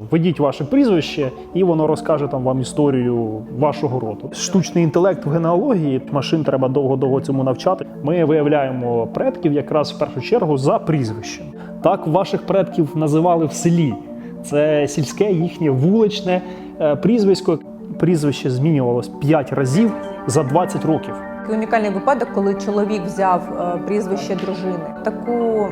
Введіть ваше прізвище, і воно розкаже там вам історію вашого роду. Штучний інтелект в генеалогії машин треба довго-довго цьому навчати. Ми виявляємо предків якраз в першу чергу за прізвищем. Так ваших предків називали в селі. Це сільське їхнє вуличне е, прізвисько. Прізвище змінювалось 5 разів за 20 років. Унікальний випадок, коли чоловік взяв е, прізвище дружини. Таку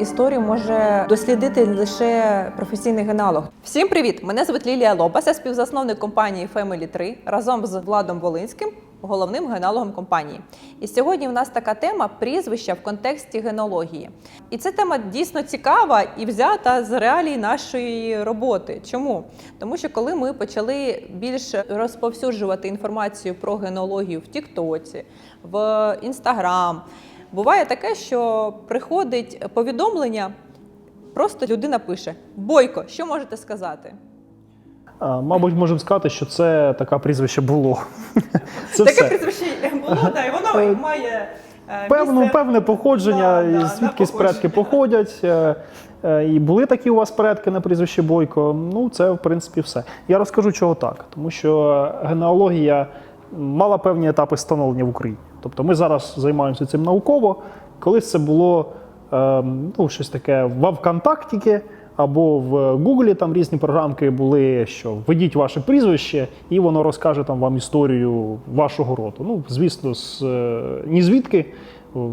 історію може дослідити лише професійний генеалог. Всім привіт! Мене звуть Лілія Лобас, я співзасновник компанії Family 3 разом з Владом Волинським, головним генеалогом компанії. І сьогодні в нас така тема прізвища в контексті генеалогії. І ця тема дійсно цікава і взята з реалій нашої роботи. Чому? Тому що коли ми почали більше розповсюджувати інформацію про генеалогію в Тіктоці, в Інстаграм, буває таке, що приходить повідомлення, просто людина пише: Бойко, що можете сказати? А, Мабуть, можемо сказати, що це таке прізвище було. Це Таке все. прізвище було, да, і Е, воно має е, Певно, місце. певне походження, Да, да, і звідки з походження. предки походять. е, е, І були такі у вас предки на прізвище Бойко. Ну, це в принципі все. Я розкажу, чого так. Тому що генеалогія мала певні етапи становлення в Україні. Тобто ми зараз займаємося цим науково. Колись це було е, ну, щось таке в ВКонтакті або в Гуглі там різні програмки були, що введіть ваше прізвище, і воно розкаже там вам історію вашого роду. Ну, звісно, з е, ні звідки.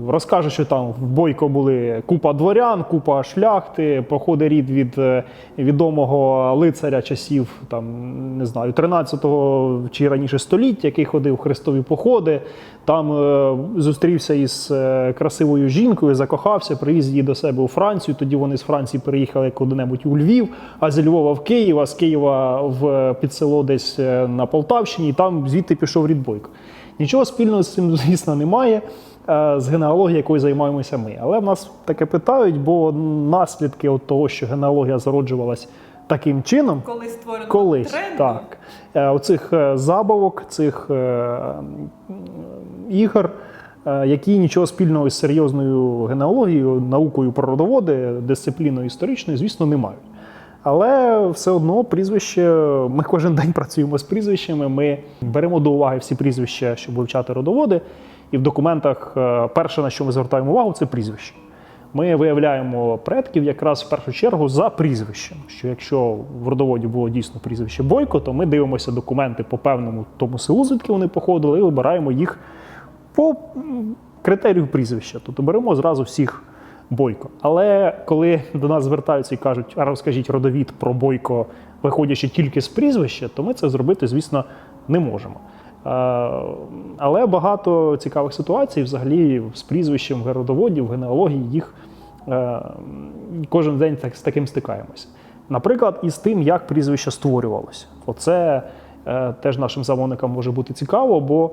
Розкаже, що там в Бойко були купа дворян, купа шляхти, походи рід від е, відомого лицаря часів, там не знаю, 13-го чи раніше століття, який ходив хрестові походи. Там е, зустрівся із е, красивою жінкою, закохався, привіз її до себе у Францію. Тоді вони з Франції переїхали куди-небудь у Львів, а з Львова в Київ, а з Києва в під село десь е, на Полтавщині. І там звідти пішов рід Бойко. Нічого спільного з цим, звісно, немає. Е, З генеалогією, якою займаємося ми. Але в нас таке питають, бо наслідки от того, що генеалогія зароджувалась таким чином, Коли створено колись тренду, так. Е, Оцих е, забавок, цих ігор, які нічого спільного з серйозною генеалогією, наукою про родоводи, дисципліною історичною, звісно, не мають. Але все одно прізвище, ми кожен день працюємо з прізвищами. Ми беремо до уваги всі прізвища, щоб вивчати родоводи. І в документах е, перше, на що ми звертаємо увагу, це прізвище. Ми виявляємо предків якраз в першу чергу за прізвищем. Що якщо в родоводі було дійсно прізвище Бойко, то ми дивимося документи по певному тому селу, звідки вони походили, і вибираємо їх по критерію прізвища. Тобто беремо зразу всіх Бойко. Але коли до нас звертаються і кажуть, а розкажіть родовід про Бойко, виходячи тільки з прізвища, то ми це зробити, звісно, не можемо. Е, Але багато цікавих ситуацій взагалі з прізвищем в родоводі, в генеалогії їх е, кожен день так, з таким стикаємося. Наприклад, із тим, як прізвище створювалося. Оце е, теж нашим замовникам може бути цікаво, бо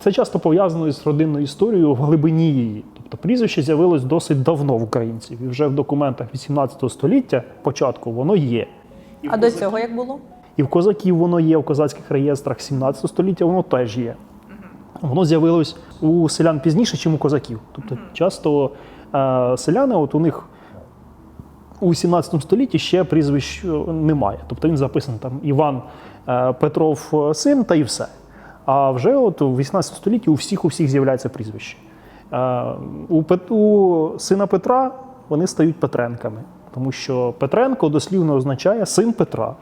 це часто пов'язано із родинною історією в глибині її. Тобто прізвище з'явилось досить давно в українців, і вже в документах 18 століття, початку, воно є. І А до цього як було? І в козаків воно є, в козацьких реєстрах 17 століття воно теж є. Воно з'явилось у селян пізніше, ніж у козаків. Тобто часто е, селяни, от у них у 17 столітті ще прізвищ е, немає. Тобто він записаний там Іван е, Петров е, син та і все. А вже от у 18 столітті у всіх у всіх з'являється прізвище. Е, у, Пет- у сина Петра вони стають Петренками, тому що Петренко дослівно означає син Петра.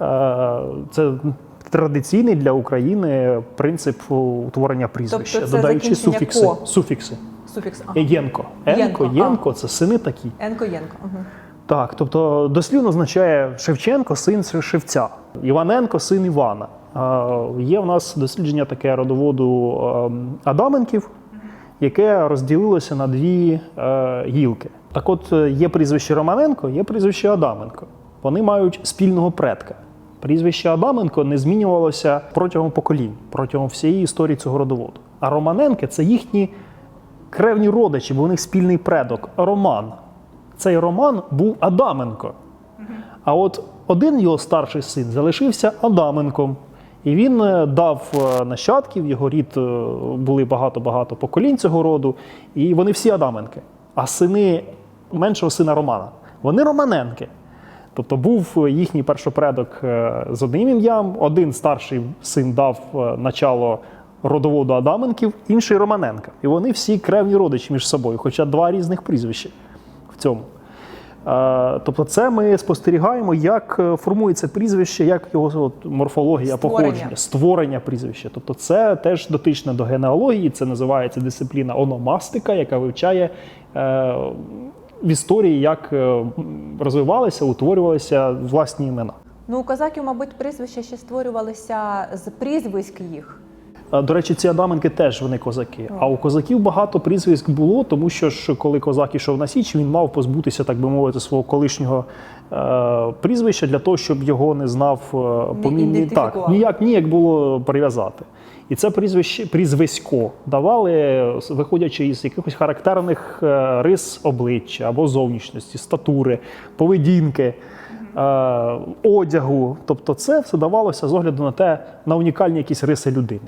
Е, Це традиційний для України принцип утворення прізвища, Тобто додаючи суфікси. «ко». суфікси. Суфікс. Ага. Єнко. Енко, Єнко, це сини такі. Енко Єнко. Угу. Так, тобто дослівно означає Шевченко, син Шевця, Іваненко, син Івана. Е, Є в нас дослідження таке родоводу ем, Адаменків, яке розділилося на дві е, гілки. Так от е, є прізвище Романенко, є прізвище Адаменко. Вони мають спільного предка. Прізвище Адаменко не змінювалося протягом поколінь, протягом всієї історії цього родоводу. А Романенки це їхні кревні родичі, бо у них спільний предок Роман. Цей Роман був Адаменко. А от один його старший син залишився Адаменком. І він е, дав е, нащадків, його рід е, були багато-багато поколінь цього роду, і вони всі Адаменки. А сини меншого сина Романа, вони Романенки. Тобто був їхній першопредок е, з одним ім'ям, один старший син дав е, начало родоводу Адаменків, інший Романенка. І вони всі кревні родичі між собою, хоча два різних прізвища в цьому. Е, Тобто, це ми спостерігаємо, як формується прізвище, як його от, морфологія Створення. походження, створення прізвища. Тобто, це теж дотично до генеалогії. Це називається дисципліна ономастика, яка вивчає в історії, як е, розвивалися, утворювалися власні імена. Ну, у козаків, мабуть, прізвища ще створювалися з прізвиськ їх. Е, До речі, ці адаменки теж вони козаки. А у козаків багато прізвиськ було, тому що ж коли козак ішов на січ, він мав позбутися, так би мовити, свого колишнього е, прізвища для того, щоб його не знав е, помі- так, ніяк ніяк було прив'язати. І це прізвище прізвисько давали, виходячи із якихось характерних е, рис обличчя або зовнішності, статури, поведінки. Одягу, тобто це все давалося з огляду на те, на унікальні якісь риси людини.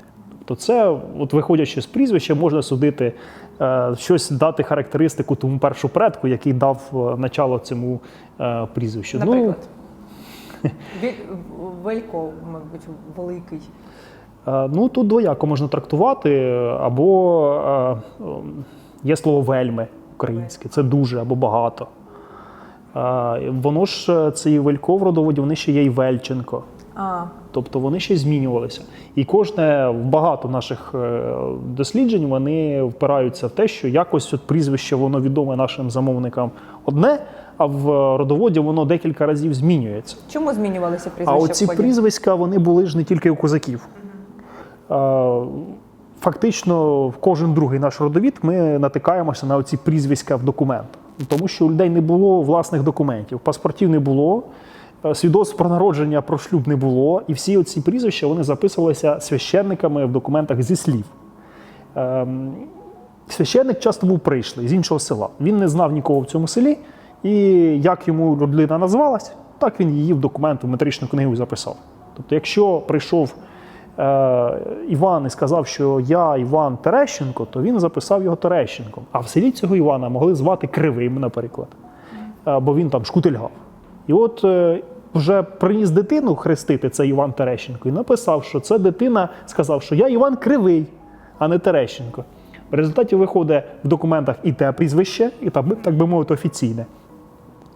Тобто, це, от виходячи з прізвища, можна судити е, щось дати характеристику тому першу предку, який дав е, начало цьому е, прізвищу. Наприклад. Ві- Велько, мабуть, великий. Ну, тут двояко можна трактувати, або є слово вельми українське, це дуже або багато. Воно ж цей Велько в родоводі, вони ще є й Вельченко. А, Тобто вони ще змінювалися. І кожне багато наших е, досліджень вони впираються в те, що якось от прізвище воно відоме нашим замовникам одне, а в родоводі воно декілька разів змінюється. чому змінювалися прізвища? А оці в прізвиська вони були ж не тільки у козаків. Е, Фактично, в кожен другий наш родовід ми натикаємося на оці прізвиська в документах. Тому що у людей не було власних документів, паспортів не було, свідоцтв про народження, про шлюб не було. І всі ці прізвища вони записувалися священниками в документах зі слів. Ем, Священник часто був прийшлий з іншого села. Він не знав нікого в цьому селі, і як йому людина назвалась, так він її в документ в метричну книгу записав. Тобто, якщо прийшов е, Іван і сказав, що я Іван Терещенко, то він записав його Терещенком. А в селі цього Івана могли звати Кривим, наприклад, е, бо він там шкутильгав. І от е, вже приніс дитину хрестити, це Іван Терещенко, і написав, що це дитина сказав, що я Іван Кривий, а не Терещенко. В результаті виходить в документах і те прізвище, і би- так би мовити, офіційне.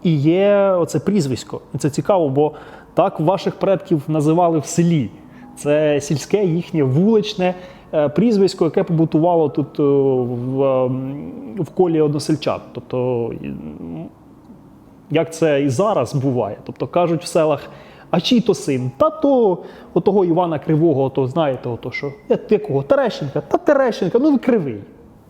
І є оце прізвисько. І це цікаво, бо так ваших предків називали в селі. Це сільське їхнє вуличне е, прізвисько, яке побутувало тут е, в, ем, в колі односельчан. Тобто, як це і зараз буває. Тобто кажуть в селах, а чий то син? Та то отого Івана Кривого, то знаєте, ото що? «Я- Якого? Терещенка? Та Терещенка, ну ви кривий.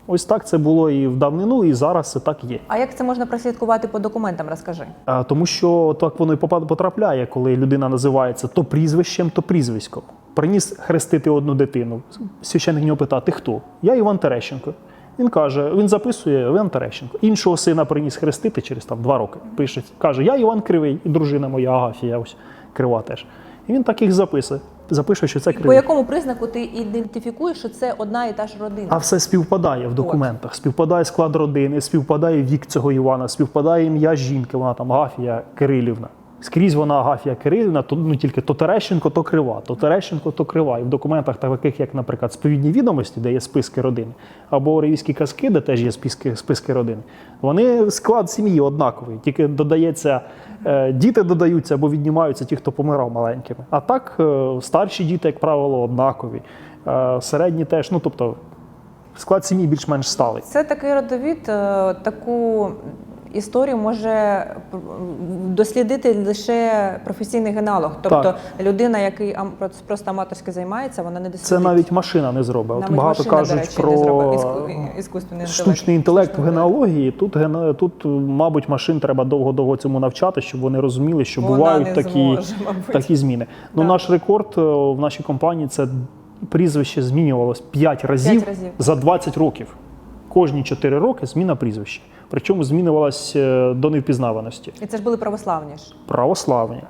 Ось так це було і в давнину, і зараз це так є. А як це можна прослідкувати по документам? Розкажи. А, Тому що так воно і потрапляє, коли людина називається то прізвищем, то прізвиськом. Приніс хрестити одну дитину. Священник нього питає, ти хто? Я Іван Терещенко. Він каже, він записує Іван Терещенко. Іншого сина приніс хрестити через там два роки. Пише, каже, я Іван Кривий, і дружина моя Агафія, ось крива теж. І він так їх записує. Запише, що це По кривий. якому признаку ти ідентифікуєш, що це одна і та ж родина? А все співпадає в документах. Співпадає склад родини, співпадає вік цього Івана, співпадає ім'я жінки, вона там Агафія Кирилівна. Скрізь вона Агафія Кирилівна, то ну тільки то Терещенко, то крива, то Терещенко, то крива. І в документах, таких як, наприклад, сповідні відомості, де є списки родини, або Оревійські казки, де теж є списки, списки родини, вони склад сім'ї однаковий, тільки додається, е, діти додаються або віднімаються ті, хто помирав маленькими. А так е, старші діти, як правило, однакові. Е, середні теж, ну тобто склад сім'ї більш-менш сталий. Це такий родовід, таку історію може дослідити лише професійний генеалог. Тобто Так. людина, який просто аматорськи займається, вона не дослідить. Це навіть машина не зробить. От Навіть багато машина, кажуть речі, про. Іску- штучний інтелект в генеалогії. Тут ген- тут, мабуть, машин треба довго-довго цьому навчати, щоб вони розуміли, що Вона бувають такі, зможе, такі зміни. Ну, Так. наш рекорд е, в нашій компанії це прізвище змінювалось 5 разів, П'ять разів. за 20 років. Кожні 4 роки зміна прізвища. Причому змінювалась е, до невпізнаваності. І це ж були православні ж. православні.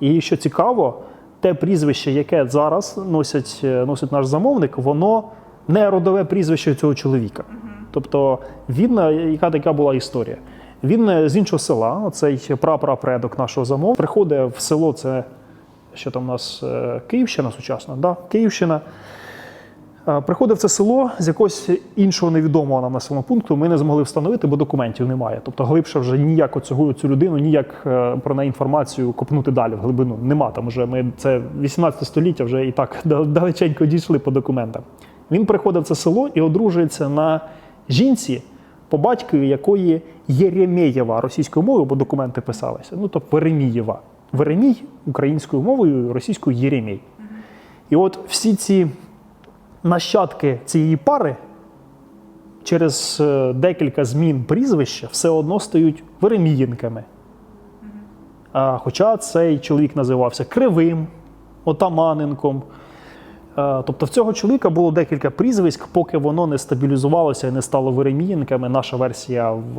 І що цікаво, те прізвище, яке зараз носить, е, носить наш замовник, воно не родове прізвище цього чоловіка. Тобто, він, е, яка така була історія. Він з іншого села, оцей прапрапредок нашого замов, приходить в село, це що там у нас Київщина сучасна, да? Київщина. Е, Приходив це село з якогось іншого невідомого нам населеного пункту. Ми не змогли встановити, бо документів немає. Тобто глибше вже ніяк оцього цю людину, ніяк е, про неї інформацію копнути далі в глибину. Нема там вже. Ми це 18 століття вже і так далеченько дійшли по документам. Він приходив це село і одружується на жінці, по батькові якої Єремєєва російською мовою, бо документи писалися. Ну тобто Веремієва. Веремій українською мовою, російською Єремій. І от всі ці нащадки цієї пари через е, декілька змін прізвища все одно стають Веремієнками. Хоча цей чоловік називався Кривим, Отаманенком. Е, Тобто в цього чоловіка було декілька прізвиськ, поки воно не стабілізувалося і не стало Веремієнками. Наша версія в,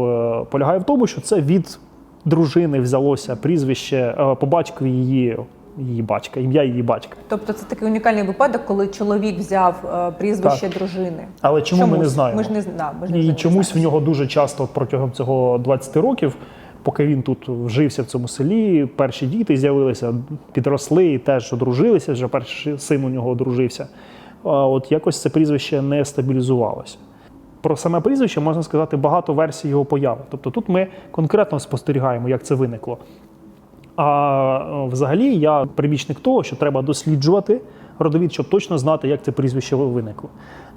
полягає в тому, що це від дружини взялося прізвище е, по батькові її, її батька, ім'я її батька. Тобто це такий унікальний випадок, коли чоловік взяв е, прізвище дружини. Але чому ми не знаємо? Ми ж не зна- ми ж не І чомусь в нього дуже часто протягом цього 20 років, поки він тут вжився в цьому селі, перші діти з'явилися, підросли і теж одружилися. Вже перший син у нього одружився. А от якось це прізвище не стабілізувалося. Про саме прізвище можна сказати багато версій його появи. Тобто тут ми конкретно спостерігаємо, як це виникло. А е, взагалі я прибічник того, що треба досліджувати родовід, щоб точно знати, як це прізвище виникло.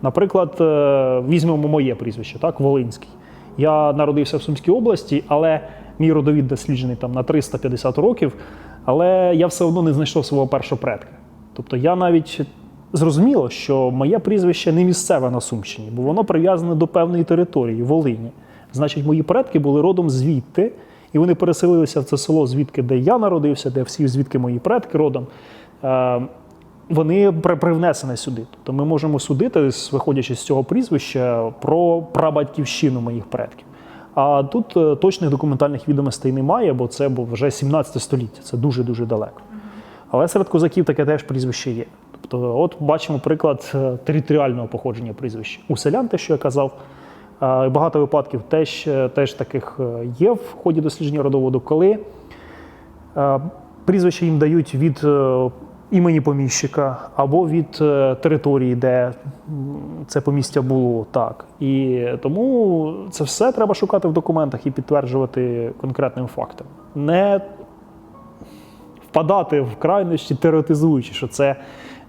Наприклад, е, візьмемо моє прізвище, так, Волинський. Я народився в Сумській області, але мій родовід досліджений там на 350 років, але я все одно не знайшов свого першого предка. Тобто я навіть зрозуміло, що моє прізвище не місцеве на Сумщині, бо воно прив'язане до певної території Волині. Значить, мої предки були родом звідти, і вони переселилися в це село, звідки де я народився, де всі звідки мої предки родом. Е, вони при- привнесені сюди. Тобто ми можемо судити, виходячи з цього прізвища, про прабатьківщину моїх предків. А тут е, точних документальних відомостей немає, бо це був вже 17 століття, це дуже-дуже далеко. Але серед козаків таке теж прізвище є. Тобто, от бачимо приклад е, територіального походження прізвища. У селян, те, що я казав, багато випадків теж, е, теж таких е, є в ході дослідження родоводу, коли е, прізвище їм дають від імені поміщика або від території, де це помістя було так. І тому це все треба шукати в документах і підтверджувати конкретним фактом. Не впадати в крайності, теоретизуючи, що це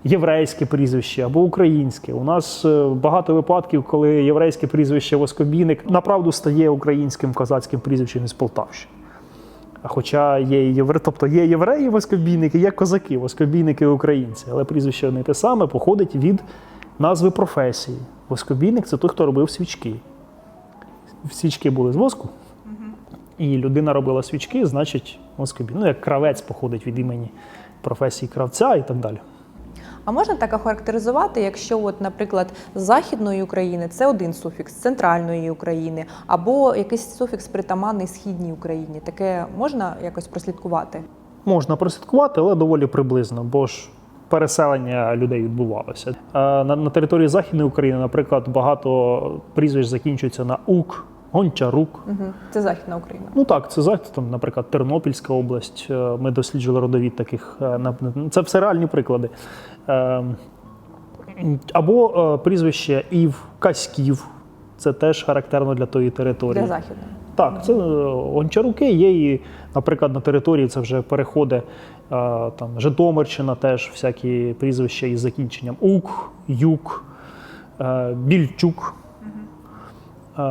єврейське прізвище або українське. У нас е, багато випадків, коли єврейське прізвище Воскобійник направду стає українським козацьким прізвищем із Полтавщини. А Хоча є євре... тобто є євреї воскобійники, є козаки, воскобійники українці, але прізвище не те саме походить від назви професії. Воскобійник це той, хто робив свічки. Свічки були з воску, і людина робила свічки, значить, воскобій. Ну, як кравець походить від імені професії кравця і так далі. А можна так охарактеризувати, якщо, от, наприклад, західної України це один суфікс, центральної України, або якийсь суфікс притаманний східній Україні. Таке можна якось прослідкувати? Можна прослідкувати, але доволі приблизно, бо ж переселення людей відбувалося. На, на території Західної України, наприклад, багато прізвищ закінчується на ук, гончарук. Угу. Це західна Україна. Ну так, це захід, там, наприклад, Тернопільська область. Е, Ми досліджували родовід таких. е, Це все реальні приклади. Е, Або е, прізвище Ів Каськів. Це теж характерно для тої території. Для західної. Так, це е, гончаруки є, і, наприклад, на території це вже переходи там, Житомирщина, теж всякі прізвища із закінченням Ук, Юк, Більчук. Е,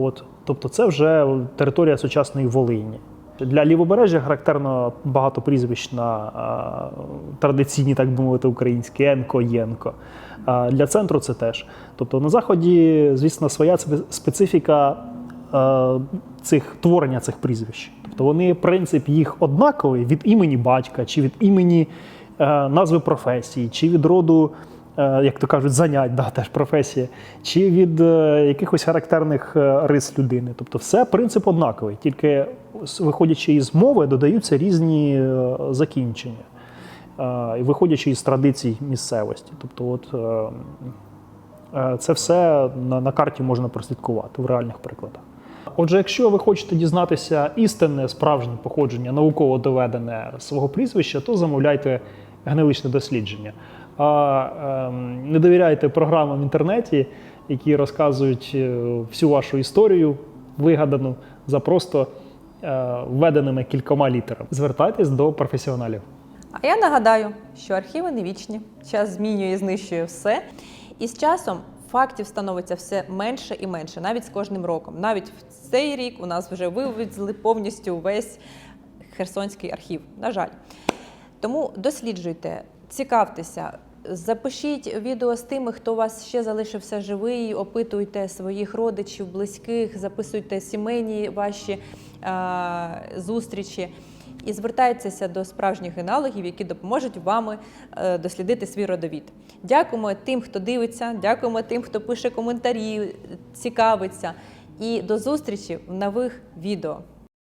От. Тобто це вже територія сучасної Волині. Для лівобережжя характерно багато прізвищ на е, традиційні, так би мовити, українські Енко, Єнко. Для центру це теж. Тобто на заході, звісно, своя специфіка е, цих творення цих прізвищ. Тобто вони, принцип їх однаковий від імені батька, чи від імені е, назви професії, чи від роду, е, як то кажуть, занять, да, теж професія, чи від е, якихось характерних е, рис людини. Тобто, все принцип однаковий, тільки виходячи із мови, додаються різні е, закінчення. Е, І виходячи із традицій місцевості. Тобто, от, е, е, це все на, на карті можна прослідкувати в реальних прикладах. Отже, якщо ви хочете дізнатися істинне справжнє походження, науково доведене свого прізвища, то замовляйте генетичне дослідження. А ем, не довіряйте програмам в інтернеті, які розказують е, всю вашу історію, вигадану за просто е, введеними кількома літерами. Звертайтесь до професіоналів. А я нагадаю, що архіви не вічні. Час змінює і знищує все. І з часом фактів становиться все менше і менше, навіть з кожним роком. Навіть в цей рік у нас вже вивезли повністю весь Херсонський архів. На жаль. Тому досліджуйте, цікавтеся. Запишіть відео з тими, хто у вас ще залишився живий, опитуйте своїх родичів, близьких, записуйте сімейні ваші е, зустрічі і звертайтеся до справжніх генеалогів, які допоможуть вам е, дослідити свій родовід. Дякуємо тим, хто дивиться, дякуємо тим, хто пише коментарі, цікавиться. І до зустрічі в нових відео.